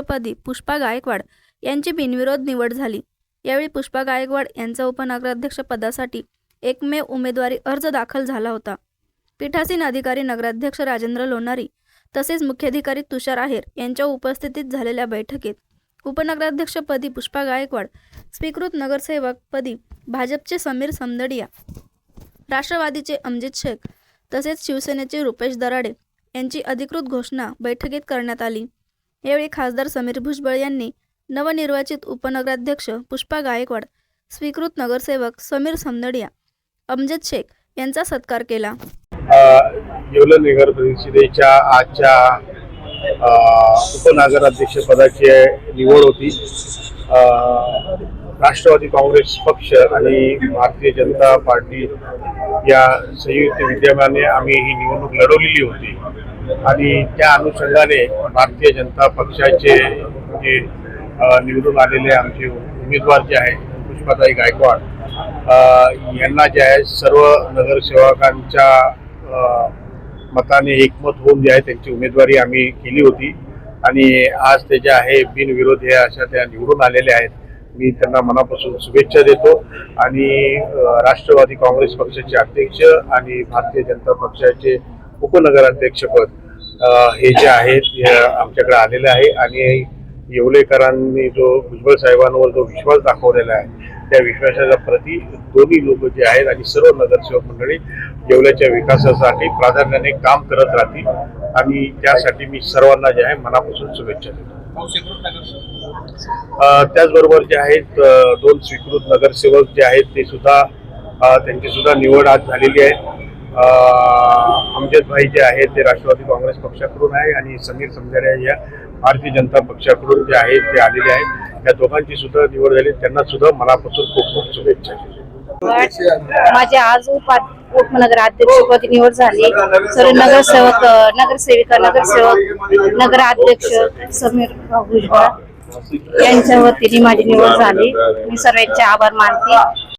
पदी पुष्पा गायकवाड यांची बिनविरोध निवड झाली. यावेळी पुष्पा गायकवाड यांचा उपनगराध्यक्षपदासाठी एकमेव उमेदवारी अर्ज दाखल झाला होता. पीठासीन अधिकारी नगराध्यक्ष राजेंद्र लोणारी तसेच मुख्याधिकारी तुषार आहेर यांच्या उपस्थितीत झालेल्या बैठकीत उपनगराध्यक्षपदी पुष्पा गायकवाड स्वीकृत नगरसेवकपदी भाजपचे समीर समदडिया राष्ट्रवादीचे अमजित शेख तसेच शिवसेनेचे रुपेश दराडे यांची अधिकृत घोषणा बैठकीत करण्यात आली. यावेळी खासदार समीर भुजबळ यांनी नवनिर्वाचित उपनगराध्यक्ष पुष्पा गायकवाड स्वीकृत नगरसेवक समीर समदडिया अमजद शेख यांचा सत्कार केला. येवला नगर परिषदेच्या आजच्या उपनगराध्यक्षपदाची निवड होती. राष्ट्रवादी काँग्रेस पक्ष आणि भारतीय जनता पार्टी या संयुक्त विद्यमाने आम्ही ही निवडणूक लढवलेली होती. आणि त्या अनुषंगाने भारतीय जनता पक्षाचे जे निवडून आलेले आमचे उमेदवार जे आहेत पुष्पाताई गायकवाड यांना जे आहे सर्व नगरसेवकांच्या मताने एकमत होऊन जे आहे त्यांची उमेदवारी आम्ही केली होती. आणि आज ते जे आहे बिनविरोध हे अशा त्या निवडून आलेल्या आहेत. मी त्यांना मनापासून शुभेच्छा देतो. आणि राष्ट्रवादी काँग्रेस पक्षाचे अध्यक्ष आणि भारतीय जनता पक्षाचे उपनगराध्यक्षपद हे जे आहेत हे आमच्याकडे आलेले आहे. आणि येवलेकरांनी जो भुजबळ साहेबांवर जो विश्वास दाखवलेला आहे त्या विश्वासाच्या प्रती दोन्ही लोक जे आहेत आणि सर्व नगरसेवक मंडळी येवल्याच्या विकासासाठी प्राधान्याने काम करत राहतील. आणि त्यासाठी मी सर्वांना जे आहे मनापासून शुभेच्छा देतो. त्याचबरोबर जे आहेत दोन स्वीकृत नगरसेवक जे आहेत ते सुद्धा अ, त्यांची सुद्धा निवड आज झालेली आहे. अ, अमजद भाई जे आहेत ते राष्ट्रवादी काँग्रेस पक्षाकडून आहे आणि समीर समजाऱ्या या भारतीय जनता पक्षाकडून जे आहेत ते आलेले आहेत. या दोघांची सुद्धा निवड झाली. त्यांना सुद्धा मनापासून खूप खूप शुभेच्छा. माझे आज उपनगराध्यक्षपदी निवड झाली. सर्व नगरसेवक नगरसेविका नगरसेवक नगराध्यक्ष समीर भुजबळ यांच्या वतीने माझी निवड झाली. मी सर्वांचे आभार मानते.